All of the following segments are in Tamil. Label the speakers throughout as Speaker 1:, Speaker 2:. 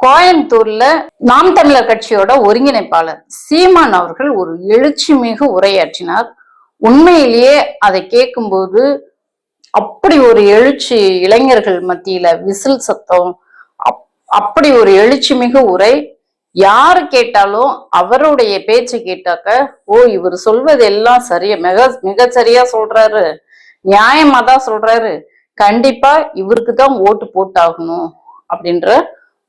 Speaker 1: கோயம்புத்தூர்ல நாம் தமிழர் கட்சியோட ஒருங்கிணைப்பாளர் சீமான் அவர்கள் ஒரு எழுச்சி மிகு உரையாற்றினார். உண்மையிலேயே அதை கேட்கும்போது அப்படி ஒரு எழுச்சி இளைஞர்கள் மத்தியில விசில் சத்தம் அப்- அப்படி ஒரு எழுச்சி மிகு உரை யாரு கேட்டாலும் அவருடைய பேச்சு கேட்டாக்க ஓ இவர் சொல்வது எல்லாம் சரியா மிக மிகச்சரியா சொல்றாரு நியாயமா தான் சொல்றாரு கண்டிப்பா இவருக்கு தான் ஓட்டு போட்டாகணும் அப்படின்ற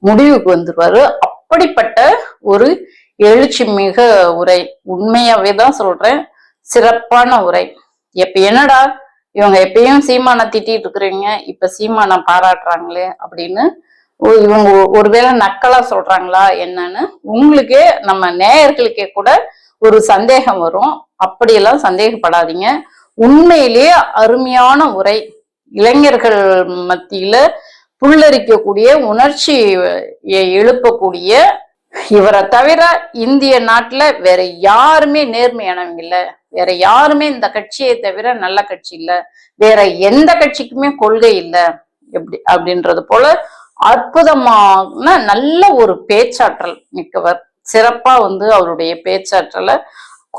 Speaker 1: முடிவுக்கு வந்துருவாரு. அப்படிப்பட்ட ஒரு எழுச்சி மிக உரை. உண்மையாவே தான் சொல்றேன். சிறப்பான உரை. எப்ப என்னடா இவங்க எப்பயும் சீமானை திட்டிட்டு இருக்கிறீங்க. இப்ப சீமானை பாராட்டுறாங்களே அப்படின்னு இவங்க ஒ- ஒருவேளை நக்கலா சொல்றாங்களா என்னன்னு உங்களுக்கே நம்ம நேயர்களுக்கே கூட ஒரு சந்தேகம் வரும். அப்படியெல்லாம் சந்தேகப்படாதீங்க. உண்மையிலேயே அருமையான உரை. இளைஞர்கள் மத்தியில புல்லரிக்கக்கூடிய உணர்ச்சி எழுப்பக்கூடிய இவரை தவிர இந்திய நாட்டுல வேற யாருமே நேர்மையானவங்க இல்ல. வேற யாருமே இந்த கட்சியை தவிர நல்ல கட்சி இல்ல. வேற எந்த கட்சிக்குமே கொள்கை இல்ல. எப்படி அப்படின்றது போல அற்புதமான நல்ல ஒரு பேச்சாற்றல் மிக்கவர். சிறப்பா வந்து அவருடைய பேச்சாற்றலை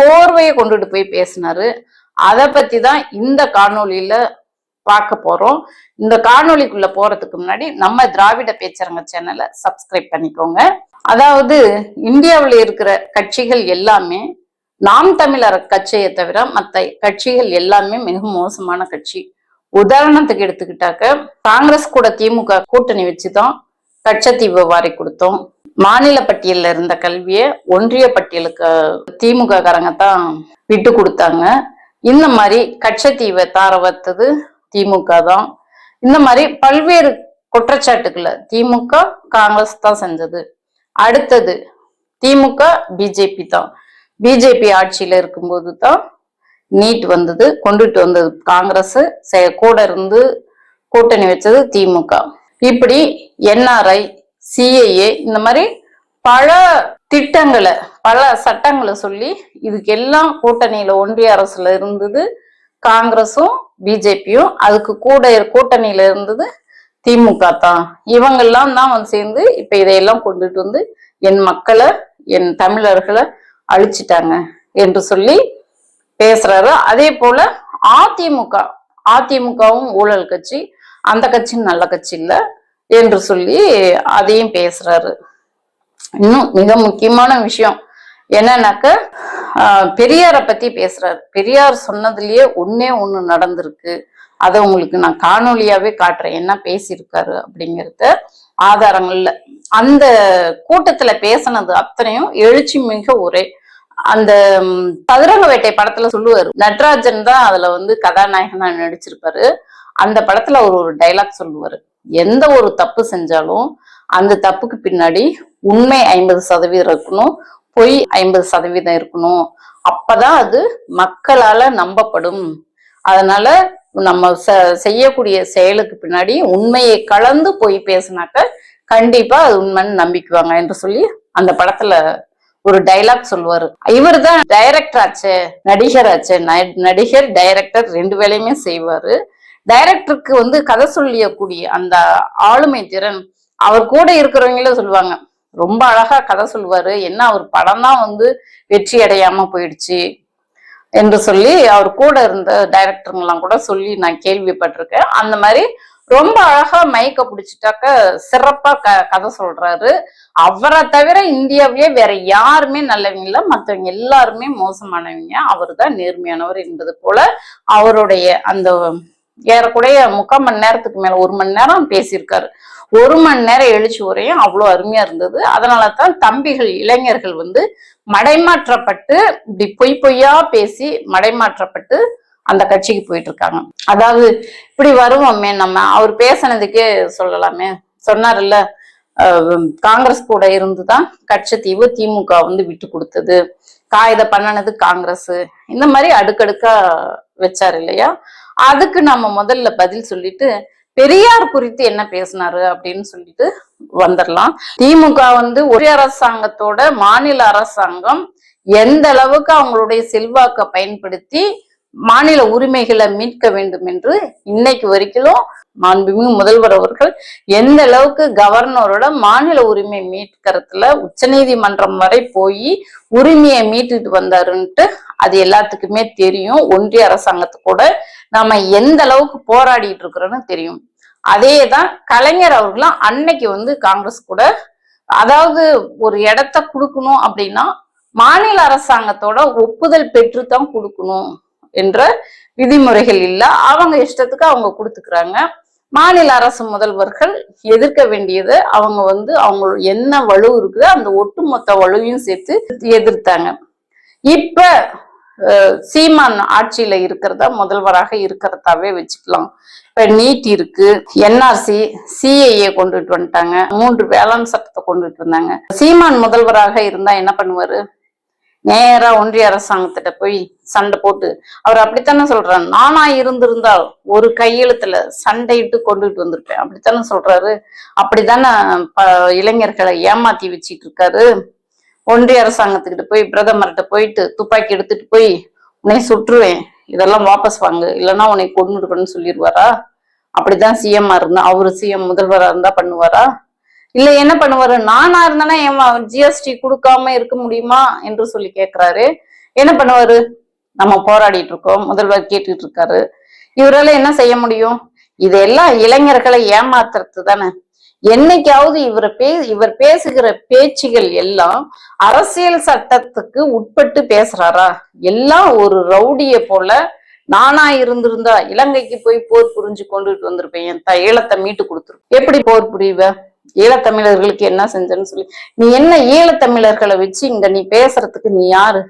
Speaker 1: கோர்வையை கொண்டுட்டு போய் பேசினாரு. அதை பத்தி தான் இந்த காணொலியில பார்க்க போறோம். இந்த காணொளிக்குள்ள போறதுக்கு முன்னாடி நம்ம திராவிட பேச்சரங்க சேனலை சப்ஸ்கிரைப் பண்ணிக்கோங்க. அதாவது இந்தியாவில் இருக்கிற கட்சிகள் எல்லாமே நாம் தமிழர் கட்சியை தவிர மற்ற கட்சிகள் எல்லாமே மிக மோசமான கட்சி. உதாரணத்துக்கு எடுத்துக்கிட்டாக்க காங்கிரஸ் கூட திமுக கூட்டணி வச்சுதான் கட்சத்தீவு வாரி கொடுத்தோம். மாநில பட்டியல்ல இருந்த கல்வியை ஒன்றிய பட்டியலுக்கு திமுக காரங்க தான் விட்டு கொடுத்தாங்க. இந்த மாதிரி கட்சத்தீவை தார வத்தது திமுக தான். இந்த மாதிரி பல்வேறு குற்றச்சாட்டுக்களை திமுக காங்கிரஸ் தான் செஞ்சது. அடுத்தது திமுக பிஜேபி தான். பிஜேபி ஆட்சியில இருக்கும்போது தான் நீட் வந்தது கொண்டுட்டு வந்தது காங்கிரஸ். செ- கூட இருந்து கூட்டணி வச்சது திமுக. இப்படி என்ஆர்ஐ சிஏஏ இந்த மாதிரி பல திட்டங்களை பல சட்டங்களை சொல்லி இதுக்கெல்லாம் கூட்டணியில ஒன்றிய அரசுல இருந்தது காங்கிரஸும் பிஜேபியும் அதுக்கு கூட கூட்டணியில இருந்தது திமுக தான். இவங்கெல்லாம் தான் வந்து சேர்ந்து இப்ப இதையெல்லாம் கொண்டுட்டு வந்து என் மக்களை என் தமிழர்களை அழிச்சிட்டாங்க என்று சொல்லி பேசுறாரு. அதே போல அதிமுக அதிமுகவும் ஊழல் கட்சி அந்த கட்சி நல்ல கட்சி இல்லை என்று சொல்லி அதையும் பேசுறாரு. இன்னும் மிக முக்கியமான விஷயம் என்னன்னாக்க பெரியாரை பத்தி பேசுறாரு. பெரியார் சொன்னதுலயே ஒன்னே ஒண்ணு நடந்திருக்கு. அதை உங்களுக்கு நான் காணொலியாவே காட்டுறேன். என்ன பேசியிருக்காரு அப்படிங்கறத ஆதாரங்கள்ல அந்த கூட்டத்துல பேசினது அத்தனையும் எழுச்சி மிக ஒரே அந்த ம், சதுரங்க வேட்டை படத்துல சொல்லுவாரு. நட்ராஜன் தான் அதுல வந்து கதாநாயகனா நடிச்சிருப்பாரு. அந்த படத்துல அவர் ஒரு டைலாக் சொல்லுவாரு. எந்த ஒரு தப்பு செஞ்சாலும் அந்த தப்புக்கு பின்னாடி உண்மை ஐம்பது சதவீதம் இருக்கணும். பொய் ஐம்பது சதவீதம் இருக்கணும். அப்பதான் அது மக்களால நம்பப்படும். அதனால நம்ம செய்யக்கூடிய செயலுக்கு பின்னாடி உண்மையை கலந்து பொய் பேசினாக்க கண்டிப்பா அது உண்மைன்னு நம்பிக்குவாங்க என்று சொல்லி அந்த படத்துல ஒரு டைலாக் சொல்லுவாரு. இவர் தான் டைரக்டர் ஆச்சு நடிகர் ஆச்சு நடிகர் டைரக்டர் ரெண்டு வேலையுமே செய்வாரு. டைரக்டருக்கு வந்து கதை சொல்லியக்கூடிய அந்த ஆளுமை திறன் அவர் கூட இருக்கிறவங்களே சொல்லுவாங்க ரொம்ப அழகா கதை சொல்லுவாரு. என்ன அவர் படம் தான் வந்து வெற்றி அடையாம போயிடுச்சு என்று சொல்லி அவர் கூட இருந்த டைரக்டருங்கெல்லாம் கூட சொல்லி நான் கேள்விப்பட்டிருக்கேன். அந்த மாதிரி ரொம்ப அழகா மைக்க பிடிச்சிட்டாக்க சிறப்பா க கதை சொல்றாரு. அவரை தவிர இந்தியாவிலே வேற யாருமே நல்லவங்க இல்லை. மற்றவங்க எல்லாருமே மோசமானவங்க. அவர் தான் நேர்மையானவர் என்பது போல அவருடைய அந்த ஏறக்குறைய முக்கால் மணி நேரத்துக்கு மேல ஒரு மணி நேரம் பேசியிருக்காரு. ஒரு மணி நேரம் எழுச்சி உரையும் அவ்வளோ அருமையா இருந்தது. அதனால தான் தம்பிகள் இளைஞர்கள் வந்து மடைமாற்றப்பட்டு இப்படி பொய் பொய்யா பேசி மடைமாற்றப்பட்டு அந்த கட்சிக்கு போயிட்டு இருக்காங்க அதாவது இப்படி வருவோமே நம்ம. அவர் பேசினதுக்கே சொல்லலாமே. சொன்னார்ல அஹ் காங்கிரஸ் கூட இருந்துதான் கட்சத்தீவு திமுக வந்து விட்டு கொடுத்தது. காகித பண்ணனது காங்கிரஸ். இந்த மாதிரி அடுக்கடுக்கா வச்சாரு இல்லையா? அதுக்கு நம்ம முதல்ல பதில் சொல்லிட்டு பெரியார் குறித்து என்ன பேசினாரு அப்படின்னு சொல்லிட்டு வந்துடலாம் திமுக வந்து ஒரே அரசாங்கத்தோட மாநில அரசாங்கம் எந்த அளவுக்கு அவங்களுடைய செல்வாக்கை பயன்படுத்தி மாநில உரிமைகளை மீட்க வேண்டும் என்று இன்னைக்கு வரைக்கும் மாண்புமிகு முதல்வர் அவர்கள் எந்த அளவுக்கு கவர்னரோட மாநில உரிமை மீட்கிறதுல உச்சநீதிமன்றம் வரை போய் உரிமையை மீட்டுட்டு வந்தாருன்ட்டு அது எல்லாத்துக்குமே தெரியும். ஒன்றிய அரசாங்கத்து கூட நாம எந்த அளவுக்கு போராடிட்டு இருக்கிறோன்னு தெரியும். அதே தான் கலைஞர் அவர்களும் அன்னைக்கு வந்து காங்கிரஸ் கூட அதாவது ஒரு இடத்த கொடுக்கணும் அப்படின்னா மாநில அரசாங்கத்தோட ஒப்புதல் பெற்று தான் கொடுக்கணும் என்ற விதிமுறைகள் இல்ல. அவங்க இஷ்டத்துக்கு அவங்க கொடுத்துக்கிறாங்க. மாநில அரசு முதல்வர்கள் எதிர்க்க வேண்டியது அவங்க வந்து அவங்க என்ன வலு இருக்குதோ அந்த ஒட்டுமொத்த வலுவையும் சேர்த்து எதிர்த்தாங்க. இப்ப சீமான் ஆட்சியில இருக்கிறதா முதல்வராக இருக்கிறதாவே வச்சுக்கலாம். இப்ப நீட் இருக்கு. என்ஆர்சி சிஐஏ கொண்டுட்டு வந்துட்டாங்க. மூன்று வேளாண் சட்டத்தை கொண்டுட்டு வந்தாங்க. சீமான் முதல்வராக இருந்தா என்ன பண்ணுவாரு? நேரா ஒன்றிய அரசாங்கத்திட்ட போய் சண்டை போட்டு அவர் அப்படித்தானே சொல்றாரு? நானா இருந்திருந்தால் ஒரு கையெழுத்துல சண்டையிட்டு கொண்டுட்டு வந்திருப்பேன். அப்படித்தானே சொல்றாரு? அப்படித்தானே ப- இளைஞர்களை ஏமாத்தி வச்சிட்டு இருக்காரு? ஒன்றிய அரசாங்கத்துக்கிட்ட போய் பிரதமர்கிட்ட போயிட்டு துப்பாக்கி எடுத்துட்டு போய் உன்னை சுற்றுவேன். இதெல்லாம் வாபஸ் வாங்கு. இல்லைன்னா உன்னை கொண்டுடுவேன்னு சொல்லிடுவாரா? அப்படிதான் சிஎம்மா இருந்தா அவரு சிஎம் முதல்வரா இருந்தா பண்ணுவாரா? இல்ல என்ன பண்ணுவாரு? நானா இருந்தேன்னா என் ஜிஎஸ்டி கொடுக்காம இருக்க முடியுமா என்று சொல்லி கேக்குறாரு. என்ன பண்ணுவாரு? நம்ம போராடிட்டு இருக்கோம். முதல்வர் கேட்டுட்டு இருக்காரு. இவரால என்ன செய்ய முடியும்? இதெல்லாம் இளைஞர்களை ஏமாத்துறது தானே என்னைக்காவது இவர் பே இவர் பேசுகிற பேச்சுகள் எல்லாம் அரசியல் சட்டத்துக்கு உட்பட்டு பேசுறாரா? எல்லாம் ஒரு ரவுடிய போல நானா இருந்திருந்தா இலங்கைக்கு போய் போர் புரிஞ்சு கொண்டுட்டு வந்திருப்பேன். என் த ஈழத்தை மீட்டு கொடுத்துருப்பேன் எப்படி போர் புரிவ? ஈழத்தமிழர்களுக்கு என்ன செஞ்சேன்னு சொல்லி. நீ என்ன ஈழத்தமிழர்களை வச்சு இங்க நீ பேசுறதுக்கு நீ யாரு?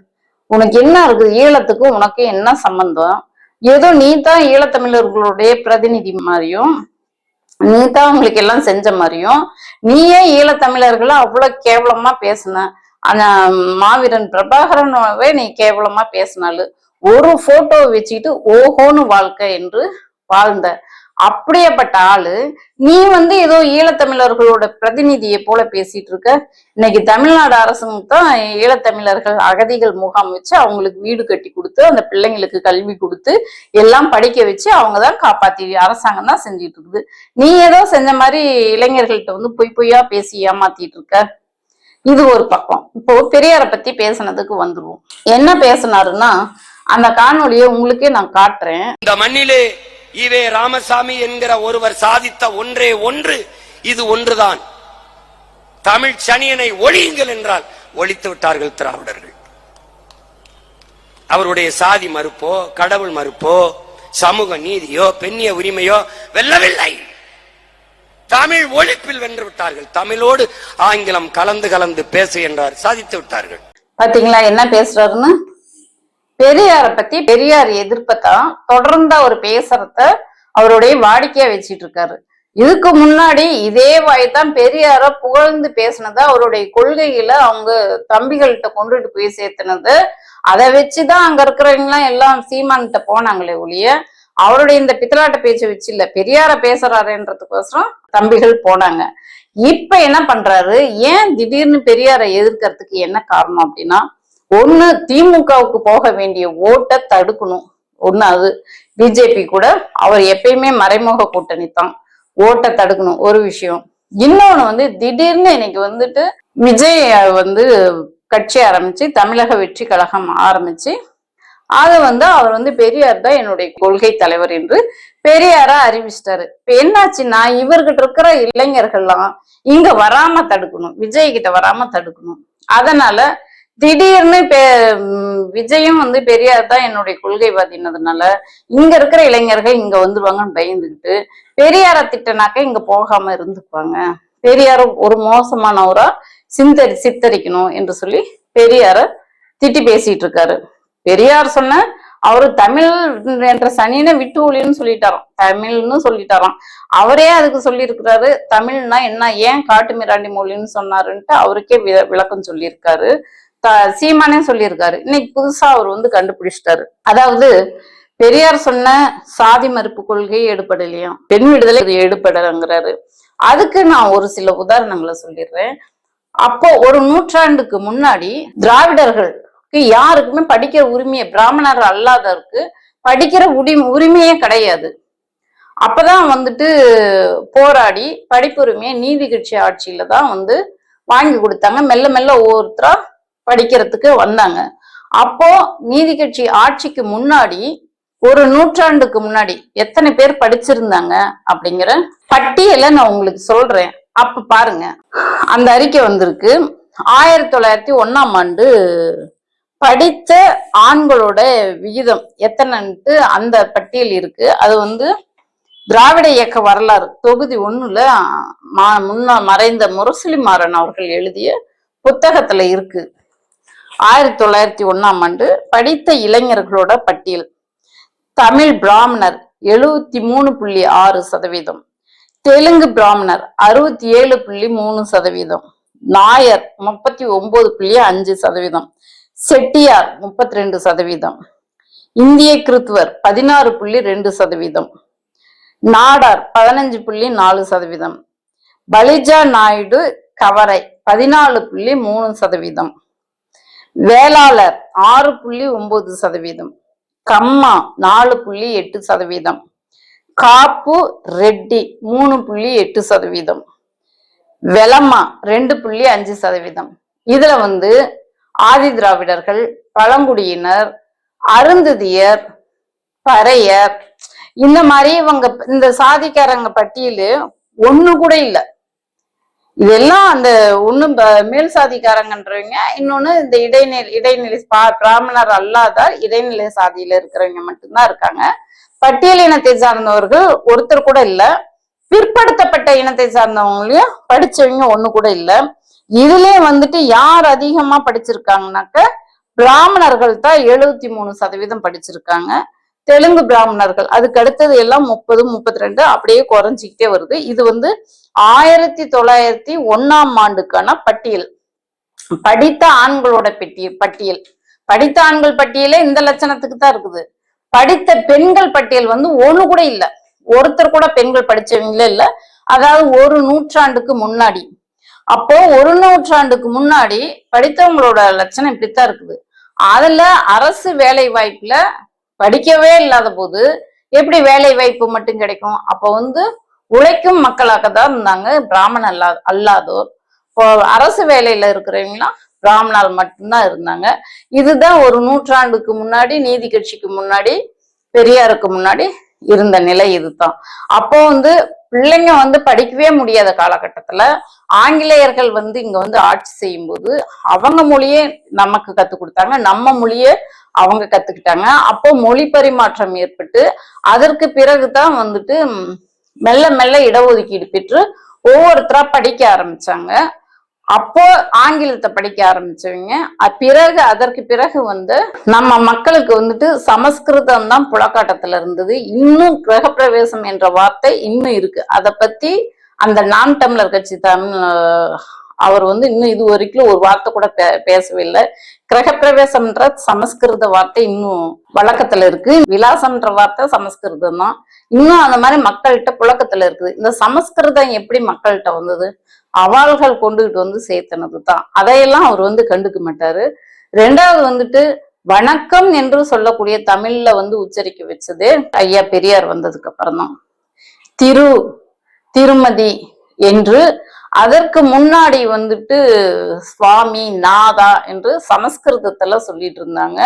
Speaker 1: உனக்கு என்ன இருக்குது? ஈழத்துக்கும் உனக்கு என்ன சம்பந்தம்? ஏதோ நீ தான் ஈழத்தமிழர்களுடைய பிரதிநிதி மாதிரியும் நீ தான் உங்களுக்கு எல்லாம் செஞ்ச மாதிரியும் நீயே ஈழத்தமிழர்களை அவ்வளவு கேவலமா பேசின. அந்த மாவீரன் பிரபாகரனவே நீ கேவலமா பேசினாலு ஒரு போட்டோ வச்சுக்கிட்டு ஓஹோன்னு வாழ்க்கை என்று வாழ்ந்த அப்படியேப்பட்ட ஆளு நீ வந்து ஏதோ ஈழத்தமிழர்களோட பிரதிநிதியை போல பேசிட்டு இருக்க. இன்னைக்கு தமிழ்நாடு அரசுங்க தான் ஈழத்தமிழர்கள் அகதிகள் முகாம் வச்சு அவங்களுக்கு வீடு கட்டி கொடுத்து அந்த பிள்ளைங்களுக்கு கல்வி கொடுத்து எல்லாம் படிக்க வச்சு அவங்க தான் காப்பாத்தி அரசாங்கம் தான் செஞ்சிட்டு இருக்குது. நீ ஏதோ செஞ்ச மாதிரி இளைஞர்கள்ட்ட வந்து பொய் பொய்யா பேசி ஏமாத்திட்டு இருக்க. இது ஒரு பக்கம். இப்போ பெரியாரை பத்தி பேசுனதுக்கு வந்துருவோம். என்ன பேசினாருன்னா அந்த காணொலியை உங்களுக்கே நான் காட்டுறேன்.
Speaker 2: இந்த மண்ணிலே ஈவே ராமசாமி என்கிற ஒருவர் சாதித்த ஒன்றே ஒன்று இது ஒன்றுதான். தமிழ் சனியனை ஒழியுங்கள் என்றால் ஒழித்து விட்டார்கள் திராவிடர்கள். அவருடைய சாதி மறுப்போ கடவுள் மறுப்போ சமூக நீதியோ பெண்ணிய உரிமையோ வெல்லவில்லை. தமிழ் ஒழிப்பில் வென்று விட்டார்கள். தமிழோடு ஆங்கிலம் கலந்து கலந்து பேசு என்றார். சாதித்து விட்டார்கள்.
Speaker 1: பாத்தீங்களா என்ன பேசுறாருன்னு? பெரியாரை பத்தி பெரியார் எதிர்ப்பத்தான் தொடர்ந்து அவர் பேசுறத அவருடைய வாடிக்கையா வச்சிட்டு இருக்காரு. இதுக்கு முன்னாடி இதே வாய்தான் பெரியார புகழ்ந்து பேசினதை அவருடைய கொள்கைகளை அவங்க தம்பிகள்கிட்ட கொண்டுட்டு போய் சேர்த்துனது. அதை வச்சுதான் அங்க இருக்கிறவங்க எல்லாம் எல்லாம் சீமான்கிட்ட போனாங்களே ஒழிய அவருடைய இந்த பித்தலாட்ட பேச்சை வச்சு இல்ல பெரியார பேசுறாருன்றதுக்கோசரம் தம்பிகள் போனாங்க. இப்ப என்ன பண்றாரு? ஏன் திடீர்னு பெரியாரை எதிர்க்கிறதுக்கு என்ன காரணம் அப்படின்னா ஒண்ணு திமுகவுக்கு போக வேண்டிய ஓட்டை தடுக்கணும். ஒண்ணு அது பிஜேபி கூட அவர் எப்பயுமே மறைமுக கூட்டணி தான். ஓட்டை தடுக்கணும் ஒரு விஷயம். இன்னொன்னு வந்து திடீர்னு இன்னைக்கு வந்துட்டு விஜய் வந்து கட்சி ஆரம்பிச்சு தமிழக வெற்றி கழகம் ஆரம்பிச்சு அதை வந்து அவர் வந்து பெரியார் தான் என்னுடைய கொள்கை தலைவர் என்று பெரியாரா அறிவிச்சிட்டாரு. இப்ப என்னாச்சுன்னா இவர்கிட்ட இருக்கிற இளைஞர்கள்லாம் இங்க வராம தடுக்கணும் விஜய் கிட்ட வராம தடுக்கணும். அதனால திடீர்னு பெ- விஜயும் வந்து பெரியார் தான் என்னுடைய கொள்கை கொள்கைவாதினதுனால இங்க இருக்கிற இளைஞர்கள் இங்க வந்துருவாங்கன்னு பயந்துகிட்டு பெரியார திட்டனாக்க இங்க போகாம இருந்துக்குவாங்க. பெரியார ஒரு மோசமானவரா சிந்தரி சித்தரிக்கணும் என்று சொல்லி பெரியார திட்டி பேசிட்டு இருக்காரு. பெரியார் சொன்ன அவரு தமிழ் என்ற சனினை விட்டு ஒளின்னு சொல்லிட்டாராம். தமிழ்னு சொல்லிட்டாராம். அவரே அதுக்கு சொல்லியிருக்கிறாரு தமிழ்னா என்ன? ஏன் காட்டு மிராண்டி மொழின்னு சொன்னாருன்ட்டு அவருக்கே விளக்கம் சொல்லியிருக்காரு. சீமானே சொல்லியிருக்காரு. இன்னைக்கு புதுசா அவர் வந்து கண்டுபிடிச்சிட்டாரு. அதாவது பெரியார் சொன்ன சாதி மறுப்பு கொள்கை எடுபடலையாம் பெண் விடுதலை இது அதுக்கு நான் ஒரு சில உதாரணங்களை சொல்லிடுறேன். அப்போ ஒரு நூற்றாண்டுக்கு முன்னாடி திராவிடர்களுக்கு யாருக்குமே படிக்கிற உரிமையை பிராமணர் அல்லாதவருக்கு படிக்கிற உரி உரிமையே கிடையாது. அப்பதான் வந்துட்டு போராடி படிப்புரிமையை நீதி கட்சி ஆட்சியில தான் வந்து வாங்கி கொடுத்தாங்க. மெல்ல மெல்ல ஒவ்வொருத்தரா படிக்கிறதுக்கு வந்தாங்க. அப்போ நீதி கட்சி ஆட்சிக்கு முன்னாடி ஒரு நூற்றாண்டுக்கு முன்னாடி எத்தனை பேர் படிச்சிருந்தாங்க அப்படிங்கிற பட்டியலை நான் உங்களுக்கு சொல்றேன். அப்ப பாருங்க. அந்த அறிக்கை வந்திருக்கு. ஆயிரத்தி தொள்ளாயிரத்தி ஒன்னாம் ஆண்டு படித்த ஆண்களோட விகிதம் எத்தனைன்ட்டு அந்த பட்டியல் இருக்கு. அது வந்து திராவிட இயக்க வரலாறு தொகுதி ஒண்ணுல மா- முன்ன மறைந்த முரசொலி மாறன் அவர்கள் எழுதிய புத்தகத்துல இருக்கு. ஆயிரத்தி தொள்ளாயிரத்தி ஒன்னாம் ஆண்டு படித்த இளைஞர்களோட பட்டியல். தமிழ் பிராமணர் எழுபத்தி மூணு புள்ளி ஆறு சதவீதம். தெலுங்கு பிராமணர் அறுபத்தி ஏழு புள்ளி மூணு சதவீதம். நாயர் முப்பத்தி ஒன்பது புள்ளி அஞ்சு சதவீதம். செட்டியார் முப்பத்தி ரெண்டு சதவீதம். இந்திய கிறித்துவர் பதினாறு புள்ளி ரெண்டு சதவீதம். நாடார் பதினஞ்சு புள்ளி நாலு சதவீதம். பலிஜா நாயுடு கவரை பதினாலு புள்ளி மூணு சதவீதம். வேளாளர் ஆறு புள்ளி ஒன்பது சதவீதம். கம்மா நாலு புள்ளி எட்டு சதவீதம். காப்பு ரெட்டி மூணு புள்ளி எட்டு சதவீதம். வெலமா ரெண்டு புள்ளி அஞ்சு சதவீதம். இதுல வந்து ஆதி திராவிடர்கள் பழங்குடியினர் அருந்ததியர் பறையர் இந்த மாதிரி இவங்க இந்த சாதிக்காரங்க பட்டியலு ஒண்ணு கூட இல்லை. இதெல்லாம் அந்த ஒண்ணு ப- மேல் சாதிக்காரங்கன்றவங்க இன்னொன்னு இந்த இடைநிலை இடைநிலை பா- பிராமணர் அல்லாத இடைநிலை சாதியில இருக்கிறவங்க மட்டும்தான் இருக்காங்க. பட்டியல் இனத்தை சார்ந்தவர்கள் ஒருத்தர் கூட இல்லை. பிற்படுத்தப்பட்ட இனத்தை சார்ந்தவங்களையும் படிச்சவங்க ஒண்ணு கூட இல்ல. இதுலயே வந்துட்டு யார் அதிகமா படிச்சிருக்காங்கனாக்க பிராமணர்கள் தான் எழுபத்தி மூணு சதவீதம் படிச்சிருக்காங்க. தெலுங்கு பிராமணர்கள். அதுக்கு அடுத்தது எல்லாம் முப்பது முப்பத்தி ரெண்டு அப்படியே குறைஞ்சிக்கிட்டே வருது. இது வந்து ஆயிரத்தி தொள்ளாயிரத்தி ஒன்னாம் ஆண்டுக்கான பட்டியல். படித்த ஆண்களோட பெட்டியல் பட்டியல். படித்த ஆண்கள் பட்டியலே இந்த லட்சணத்துக்கு தான் இருக்குது. படித்த பெண்கள் பட்டியல் வந்து ஒண்ணு கூட இல்ல. ஒருத்தர் கூட பெண்கள் படிச்சவங்களே இல்ல. அதாவது ஒரு நூற்றாண்டுக்கு முன்னாடி. அப்போ ஒரு நூற்றாண்டுக்கு முன்னாடி படித்தவங்களோட லட்சணம் இப்படித்தான் இருக்குது. அதுல அரசு வேலை வாய்ப்புல படிக்கவே இல்லாத போது எப்படி வேலை வாய்ப்பு மட்டும் கிடைக்கும்? அப்போ வந்து உழைக்கும் மக்களாக தான் இருந்தாங்க. பிராமண அல்லா அல்லாதோர். இப்போ அரசு வேலையில இருக்கிறவங்களாம் பிராமணால் மட்டும்தான் இருந்தாங்க. இதுதான் ஒரு நூற்றாண்டுக்கு முன்னாடி நீதி கட்சிக்கு முன்னாடி பெரியாருக்கு முன்னாடி இருந்த நிலை இதுதான். அப்போ வந்து பிள்ளைங்க வந்து படிக்கவே முடியாத காலகட்டத்துல ஆங்கிலேயர்கள் வந்து இங்க வந்து ஆட்சி செய்யும்போது அவங்க மொழியே நமக்கு கத்து கொடுத்தாங்க. நம்ம மொழியே அவங்க கத்துக்கிட்டாங்க. அப்போ மொழி பரிமாற்றம் ஏற்பட்டு அதற்கு பிறகுதான் வந்துட்டு மெல்ல மெல்ல இடஒதுக்கீடு பெற்று ஒவ்வொருத்தரா படிக்க ஆரம்பிச்சாங்க. அப்போ ஆங்கிலத்தை படிக்க ஆரம்பிச்சவங்க. பிறகு அதற்கு பிறகு வந்து நம்ம மக்களுக்கு வந்துட்டு சமஸ்கிருதம் தான் புழக்காட்டத்துல இருந்தது. இன்னும் கிரகப்பிரவேசம் என்ற வார்த்தை இன்னும் இருக்கு. அதை பத்தி அந்த நாம் டம்ளர் கட்சி தமிழ் அவர் வந்து இன்னும் இது வரைக்கும் ஒரு வார்த்தை கூட பே- பேசவில்லை. கிரகப்பிரவேசம்ன்ற சமஸ்கிருத வார்த்தை இன்னும் வழக்கத்துல இருக்கு. விலாசம்ன்ற வார்த்தை சமஸ்கிருதம் தான். இன்னும் அந்த மாதிரி மக்கள்கிட்ட புழக்கத்துல இருக்குது. இந்த சமஸ்கிருதம் எப்படி மக்கள்கிட்ட வந்தது? அவாள்கள் கொண்டுகிட்டு வந்து சேர்த்தனது தான். அதையெல்லாம் அவர் வந்து கண்டுக்க மாட்டாரு. ரெண்டாவது வந்துட்டு வணக்கம் என்று சொல்லக்கூடிய தமிழ்ல வந்து உச்சரிக்க வச்சது ஐயா பெரியார் வந்ததுக்கு அப்புறம் தான் திரு திருமதி என்று அதற்கு முன்னாடி வந்துட்டு சுவாமி நாதா என்று சமஸ்கிருதத்துல சொல்லிட்டு இருந்தாங்க.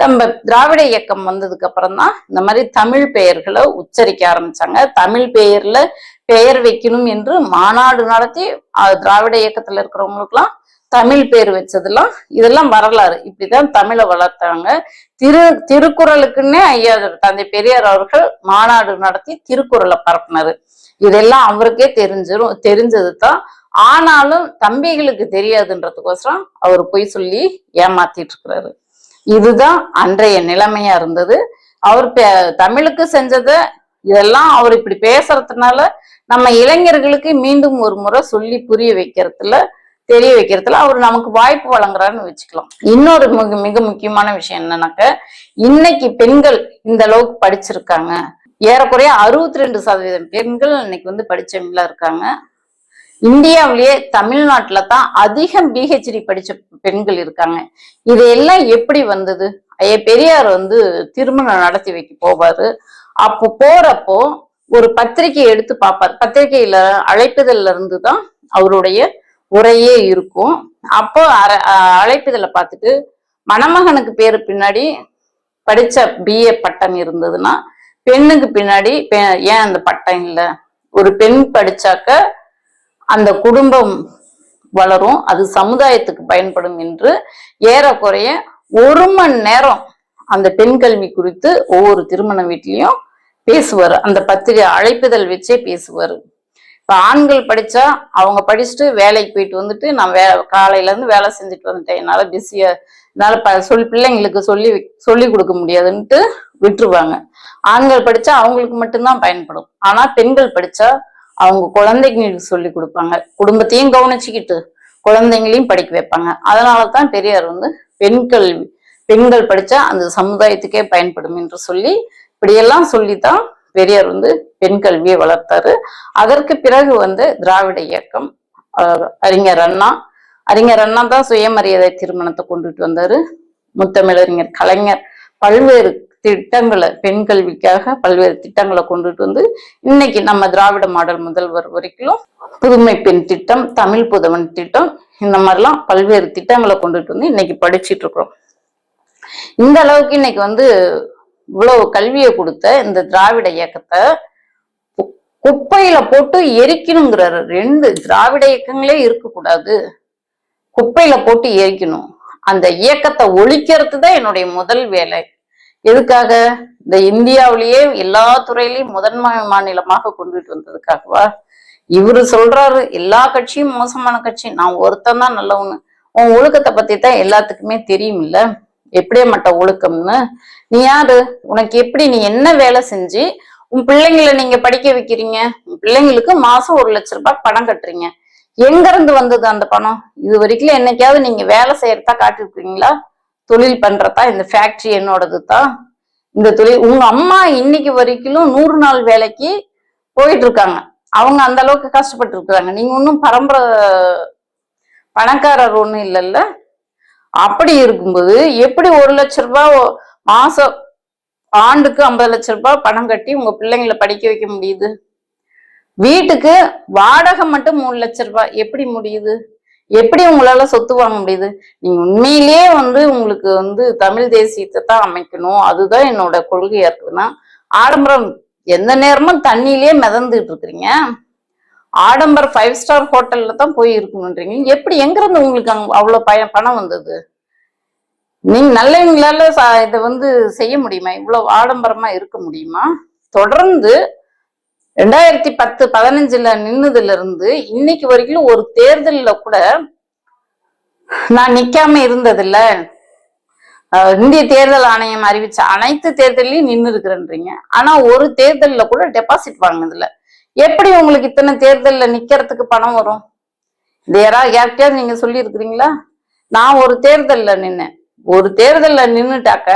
Speaker 1: நம்ம திராவிட இயக்கம் வந்ததுக்கு அப்புறம் தான் இந்த மாதிரி தமிழ் பெயர்களை உச்சரிக்க ஆரம்பிச்சாங்க. தமிழ் பெயர்ல பெயர் வைக்கணும் என்று மாநாடு நடத்தி திராவிட இயக்கத்துல இருக்கிறவங்களுக்குலாம் தமிழ் பேர் வச்சதெல்லாம் இதெல்லாம் வரலாறு. இப்படிதான் தமிழை வளர்த்தாங்க. திரு திருக்குறளுக்குன்னே ஐயா தந்தை பெரியார் அவர்கள் மாநாடு நடத்தி திருக்குறளை பரப்புனாரு. இதெல்லாம் அவருக்கே தெரிஞ்சிரும் தெரிஞ்சது தான் ஆனாலும் தம்பிகளுக்கு தெரியாதுன்றதுக்கோசரம் அவர் பொய் சொல்லி ஏமாத்திட்டு இருக்கிறாரு இதுதான் அன்றைய நிலைமையா இருந்தது. அவர் தமிழுக்கு செஞ்சத இதெல்லாம் அவர் இப்படி பேசுறதுனால நம்ம இளைஞர்களுக்கு மீண்டும் ஒரு முறை சொல்லி புரிய வைக்கிறதுல தெரிய வைக்கிறதுல அவர் நமக்கு வாய்ப்பு வழங்குறாருன்னு வச்சுக்கலாம். இன்னொரு மிக மிக முக்கியமான விஷயம் என்னன்னாக்க இன்னைக்கு பெண்கள் இந்த அளவுக்கு படிச்சிருக்காங்க. ஏறக்குறைய அறுபத்தி ரெண்டு சதவீதம் பெண்கள் இன்னைக்கு வந்து படிச்சவங்களா இருக்காங்க. இந்தியாவிலேயே தமிழ்நாட்டில் தான் அதிகம் பிஹெச்டி படிச்ச பெண்கள் இருக்காங்க. இது எல்லாம் எப்படி வந்தது? ஐயா பெரியார் வந்து திருமணம் நடத்தி வைக்க போவாரு. அப்போ போறப்போ ஒரு பத்திரிகை எடுத்து பார்ப்பார். பத்திரிகையில அழைப்புதல்ல இருந்து தான் அவருடைய உரையே இருக்கும். அப்போ அர- அழைப்புதலை பார்த்துட்டு மணமகனுக்கு பேரு பின்னாடி படிச்ச பிஏ பட்டம் இருந்ததுன்னா பெண்ணுக்கு பின்னாடி பெ- ஏன் அந்த பட்டம் இல்லை? ஒரு பெண் படிச்சாக்க அந்த குடும்பம் வளரும் அது சமுதாயத்துக்கு பயன்படும் என்று ஏறக்குறைய ஒரு மணி நேரம் அந்த பெண் கல்வி குறித்து ஒவ்வொரு திருமண வீட்லயும் பேசுவார். அந்த பத்திரிகை அழைப்புதல் வச்சே பேசுவார். இப்போ ஆண்கள் படித்தா அவங்க படிச்சுட்டு வேலைக்கு போயிட்டு வந்துட்டு நான் வே காலையிலேருந்து வேலை செஞ்சுட்டு வந்துட்டேன். என்னால் பிஸியாக என்னால் ப சொல் பிள்ளைங்களுக்கு சொல்லி சொல்லி கொடுக்க முடியாதுன்ட்டு விட்டுருவாங்க. ஆண்கள் படிச்சா அவங்களுக்கு மட்டும்தான் பயன்படும். ஆனா பெண்கள் படிச்சா அவங்க குழந்தைங்களுக்கு சொல்லி கொடுப்பாங்க. குடும்பத்தையும் கவனிச்சுக்கிட்டு குழந்தைங்களையும் படிக்க வைப்பாங்க. அதனால தான் பெரியார் வந்து பெண் கல்வி பெண்கள் படிச்சா அந்த சமுதாயத்துக்கே பயன்படும் என்று சொல்லி இப்படியெல்லாம் சொல்லித்தான் பெரியார் வந்து பெண் கல்வியை வளர்த்தாரு. அதற்கு பிறகு வந்து திராவிட இயக்கம் அறிஞர் அண்ணா அறிஞர் அண்ணா தான் சுயமரியாதை திருமணத்தை கொண்டுட்டு வந்தாரு. முத்தமிழறிஞர் கலைஞர் பல்வேறு திட்டங்களை பெண் கல்விக்காக பல்வேறு திட்டங்களை கொண்டுட்டு வந்து இன்னைக்கு நம்ம திராவிட மாடல் முதல்வர் வரைக்கும் புதுமை பெண் திட்டம் தமிழ் புதவன் திட்டம் இந்த மாதிரிலாம் பல்வேறு திட்டங்களை கொண்டுட்டு வந்து இன்னைக்கு படிச்சிட்டு இருக்கிறோம். இந்த அளவுக்கு இன்னைக்கு வந்து இவ்வளவு கல்வியை கொடுத்த இந்த திராவிட இயக்கத்தை கு- குப்பையில போட்டு எரிக்கணுங்கிற ரெண்டு திராவிட இயக்கங்களே இருக்கக்கூடாது. குப்பையில போட்டு எரிக்கணும். அந்த இயக்கத்தை ஒழிக்கிறது தான் என்னுடைய முதல் வேலை. எதுக்காக? இந்த இந்தியாவிலேயே எல்லா துறையிலையும் முதன்மை மாநிலமாக கொண்டுட்டு வந்ததுக்காகவா? இவரு சொல்றாரு எல்லா கட்சியும் மோசமான கட்சி. நான் ஒருத்தன் தான் நல்லவனு. உன் ஒழுக்கத்தை பத்தி தான் எல்லாத்துக்குமே தெரியும் இல்ல மட்ட ஒழுக்கம்னு? நீ யாரு? உனக்கு எப்படி நீ என்ன வேலை செஞ்சு உன் பிள்ளைங்களை நீங்க படிக்க வைக்கிறீங்க? உன் பிள்ளைங்களுக்கு மாசம் ஒரு லட்ச ரூபாய் பணம் கட்டுறீங்க. எங்க இருந்து வந்தது அந்த பணம்? இது வரைக்கும் என்னைக்காவது நீங்க வேலை செய்யறதா காட்டிருக்கீங்களா தொழில் பண்றதா இந்த ஃபேக்டரி என்னோடது தான் இந்த தொழில் உங்க அம்மா இன்னைக்கு வரைக்கும் நூறு நாள் வேலைக்கு போயிட்டு இருக்காங்க அவங்க அந்த அளவுக்கு கஷ்டப்பட்டு இருக்கிறாங்க நீங்க ஒன்றும் பரம்பரை பணக்காரர் ஒன்றும் இல்லைல்ல. அப்படி இருக்கும்போது எப்படி ஒரு லட்ச ரூபாய் மாசம் ஆண்டுக்கு ஐம்பது லட்ச ரூபாய் பணம் கட்டி உங்க பிள்ளைங்களை படிக்க வைக்க முடியுது? வீட்டுக்கு வாடகை மட்டும் மூணு லட்ச ரூபாய் எப்படி முடியுது? எப்படி உங்களால சொத்து வாங்க முடியுது? நீங்க உண்மையிலேயே வந்து உங்களுக்கு வந்து தமிழ் தேசியத்தை தான் அமைக்கணும். அதுதான் என்னோட கொள்கையா இருக்குதுன்னா ஆடம்பரம் எந்த நேரமும் தண்ணியிலே மிதந்துட்டு இருக்கிறீங்க. ஆடம்பர ஃபைவ் ஸ்டார் ஹோட்டல்ல தான் போய் இருக்கணுன்றீங்க. எப்படி எங்கிருந்து உங்களுக்கு அங்க அவ்வளவு பய பணம் வந்தது? நீங்க நல்லவங்களால இதை வந்து செய்ய முடியுமா? இவ்வளவு ஆடம்பரமா இருக்க முடியுமா? தொடர்ந்து ரெண்டாயிரத்தி பத்து பதினஞ்சுல நின்னதுல இருந்து இன்னைக்கு வரைக்கும் ஒரு தேர்தல்ல கூட நான் நிக்காம இருந்ததில்ல. இந்திய தேர்தல் ஆணையம் அறிவிச்ச அனைத்து தேர்தலையும் நின்று இருக்கிறேன்றீங்க ஆனா ஒரு தேர்தல்ல கூட டெபாசிட் வாங்கினதில்ல. எப்படி உங்களுக்கு இத்தனை தேர்தல்ல நிக்கிறதுக்கு பணம் வரும்? இது யாராவது யார்கிட்டயாவது நீங்க சொல்லி இருக்கிறீங்களா நான் ஒரு தேர்தல்ல நின்னேன். ஒரு தேர்தல்ல நின்னுட்டாக்க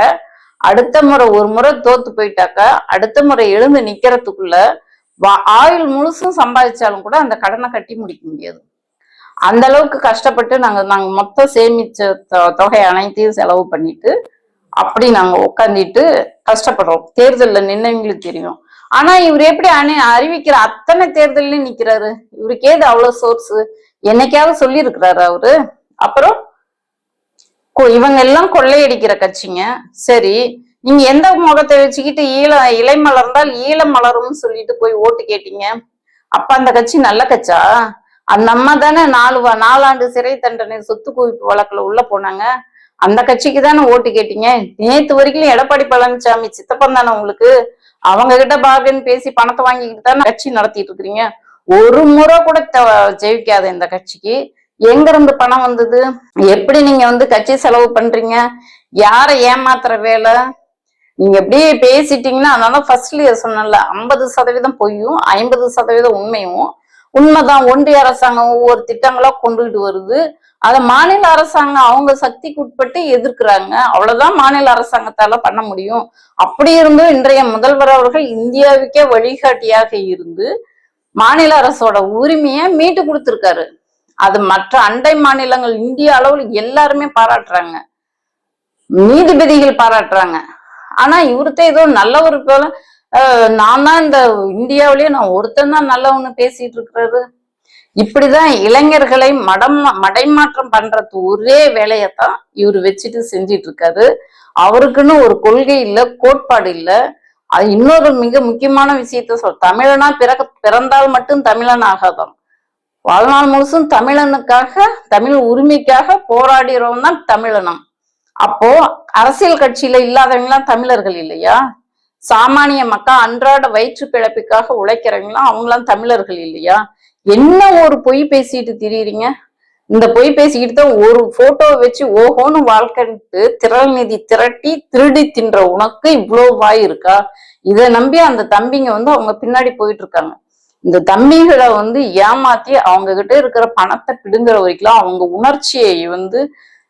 Speaker 1: அடுத்த முறை ஒரு முறை தோத்து போயிட்டாக்க அடுத்த முறை எழுந்து நிக்கிறதுக்குள்ள ஆயுள் முழுசும் சம்பாதிச்சாலும் கூட அந்த கடனை கட்டி முடிக்க முடியாது. அந்த அளவுக்கு கஷ்டப்பட்டு நாங்க நாங்க மொத்தம் சேமிச்ச தொ- தொகை அனைத்தையும் செலவு பண்ணிட்டு அப்படி நாங்க உட்காந்துட்டு கஷ்டப்படுறோம். தேர்தல்ல நின்னவங்களுக்கு தெரியும். ஆனா இவர் எப்படி அணி அறிவிக்கிற அத்தனை தேர்தலையும் நிக்கிறாரு? இவருக்கு ஏது அவ்வளவு சோர்ஸ் என்னைக்காவது சொல்லி இருக்கிறாரு அவரு. அப்புறம் இவங்க எல்லாம் கொள்ளையடிக்கிற கட்சிங்க. சரி நீங்க எந்த முகத்தை வச்சுக்கிட்டு ஈழ இலை மலர்ந்தால் ஈழம் மலரும்னு சொல்லிட்டு போய் ஓட்டு கேட்டீங்க? அப்ப அந்த கட்சி நல்ல கட்சா? அந்த அம்மா தானே நாலு வா- நாலாண்டு சிறை தண்டனை சொத்து குவிப்பு வழக்குல உள்ள போனாங்க. அந்த கட்சிக்கு தானே ஓட்டு கேட்டீங்க? நேத்து வரைக்கும் எடப்பாடி பழனிசாமி சித்தப்பன் தானே உங்களுக்கு? அவங்க கிட்ட பார்கன் பேசி பணத்தை வாங்கிக்கிட்டு தானே கட்சி நடத்திட்டு இருக்கிறீங்க. ஒரு முறை கூட ஜெயிக்காது ஜெயிக்காத இந்த கட்சிக்கு. எங்க இருந்து பணம் வந்தது? எப்படி நீங்க வந்து கட்சி செலவு பண்றீங்க? யாரை ஏமாத்துற வேலை? நீங்க எப்படியே பேசிட்டீங்கன்னா அதனால ஃபர்ஸ்ட்ல சொன்னல ஐம்பது சதவீதம் பொய்யும் ஐம்பது சதவீதம் உண்மையும். உண்மைதான் ஒன்றிய அரசாங்கம் ஒவ்வொரு திட்டங்களா கொண்டுகிட்டு வருது. அதை மாநில அரசாங்கம் அவங்க சக்திக்கு உட்பட்டு எதிர்க்கிறாங்க. அவ்வளவுதான் மாநில அரசாங்கத்தால பண்ண முடியும். அப்படி இருந்தும் இன்றைய முதல்வர் அவர்கள் இந்தியாவுக்கே வழிகாட்டியாக இருந்து மாநில அரசோட உரிமையை மீட்டு கொடுத்திருக்காரு. அது மற்ற அண்டை மாநிலங்கள் இந்திய அளவில் எல்லாருமே பாராட்டுறாங்க. நீதிபதிகள் பாராட்டுறாங்க. ஆனா இவர்கிட்ட ஏதோ நல்லவர் போல நான் தான் இந்த இந்தியாவிலேயே நான் ஒருத்தன் தான் நல்லவன்னு பேசிட்டு இருக்கிறது. இப்படிதான் இளைஞர்களை மடம் மடைமாற்றம் பண்றது ஒரே வேலையத்தான் இவர் வச்சுட்டு செஞ்சிட்டு இருக்காரு. அவருக்குன்னு ஒரு கொள்கை இல்ல கோட்பாடு இல்ல. அது இன்னொரு மிக முக்கியமான விஷயத்த சொல் தமிழனா பிறக்க பிறந்தால் மட்டும் தமிழன் ஆகாதான் வாழ்நாள் முழுசும் தமிழனுக்காக தமிழ் உரிமைக்காக போராடுறவன் தான் தமிழனம். அப்போ அரசியல் கட்சியில இல்லாதவங்களாம் தமிழர்கள் இல்லையா? சாமானிய மக்கள் அன்றாட வயிற்று பிழப்பிக்காக உழைக்கிறவங்களாம் அவங்களாம் தமிழர்கள் இல்லையா? என்ன ஒரு பொய் பேசிட்டு திரியுறீங்க? இந்த பொய் பேசிக்கிட்டு தான் ஒரு போட்டோ வச்சு ஓஹோன்னு வாழ்க்கைன்ட்டு திரள் நிதி திரட்டி திருடி தின்ற உனக்கு இவ்வளோ வாய் இருக்கா? இதை நம்பி அந்த தம்பிங்க வந்து அவங்க பின்னாடி போயிட்டு இருக்காங்க இந்த தம்பிகளை வந்து ஏமாத்தி அவங்க கிட்ட இருக்கிற பணத்தை பிடுங்குற வரைக்கும் அவங்க உணர்ச்சியை வந்து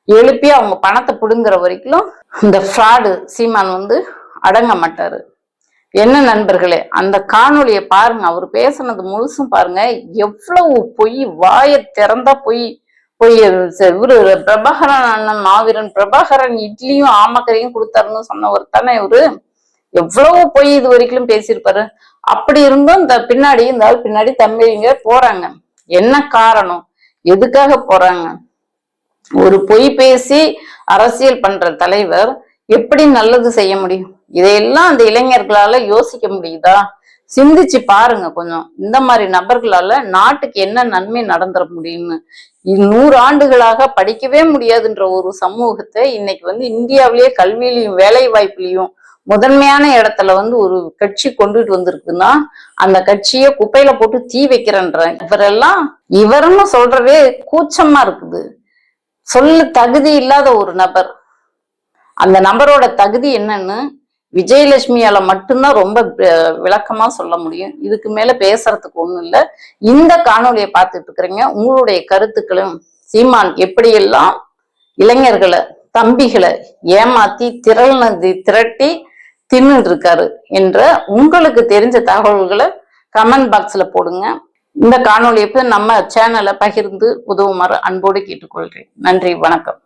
Speaker 1: எழுப்பி அவங்க பணத்தை பிடுங்குற வரைக்கும் இந்த ஃப்ராடு சீமான் வந்து அடங்க மாட்டாரு என்ன நண்பர்களே அந்த காணொலியை பாருங்க. அவர் பேசுனது முழுசும் பாருங்க. எவ்வளவு பொய் வாயை திறந்தா பொய். பொய் இவரு பிரபாகரன் அண்ணன் மாவீரன் பிரபாகரன் இட்லியும் ஆமக்கரையும் கொடுத்தாருன்னு சொன்னவர் தானே இவரு. எவ்வளவு பொய் இது வரைக்கும் பேசியிருப்பாரு. அப்படி இருந்தும் இந்த பின்னாடி இந்த ஆள் பின்னாடி தம்பிங்க போறாங்க. என்ன காரணம்? எதுக்காக போறாங்க? ஒரு பொய் பேசி அரசியல் பண்ற தலைவர் எப்படி நல்லது செய்ய முடியும்? இதையெல்லாம் அந்த இளைஞர்களால யோசிக்க முடியுதா? சிந்திச்சு பாருங்க கொஞ்சம். இந்த மாதிரி நபர்களால நாட்டுக்கு என்ன நன்மை நடந்துட முடியும்னு. நூறு ஆண்டுகளாக படிக்கவே முடியாதுன்ற ஒரு சமூகத்தை இன்னைக்கு வந்து இந்தியாவிலேயே கல்வியிலையும் வேலை வாய்ப்புலையும் முதன்மையான இடத்துல வந்து ஒரு கட்சி கொண்டுட்டு வந்திருக்குன்னா அந்த கட்சியை குப்பையில போட்டு தீ வைக்கிறன்ற இவரெல்லாம் இவருன்னு சொல்றதே கூச்சமா இருக்குது. சொல்ல தகுதி இல்லாத ஒரு நபர். அந்த நபரோட தகுதி என்னன்னு விஜயலட்சுமியால மட்டும்தான் ரொம்ப விளக்கமா சொல்ல முடியும். இதுக்கு மேல பேசுறதுக்கு ஒண்ணும் இல்லை. இந்த காணொலியை பார்த்துட்டு இருக்கிறீங்க. உங்களுடைய கருத்துக்களும் சீமான் எப்படியெல்லாம் இளைஞர்களை தம்பிகளை ஏமாத்தி திரள் திரட்டி தின்னுட்டு இருக்காரு என்ற உங்களுக்கு தெரிஞ்ச தகவல்களை கமெண்ட் பாக்ஸ்ல போடுங்க. இந்த காணொளியை நம்ம சேனலை பகிர்ந்து உதவுமாறு அன்போடு கேட்டுக்கொள்கிறேன். நன்றி வணக்கம்.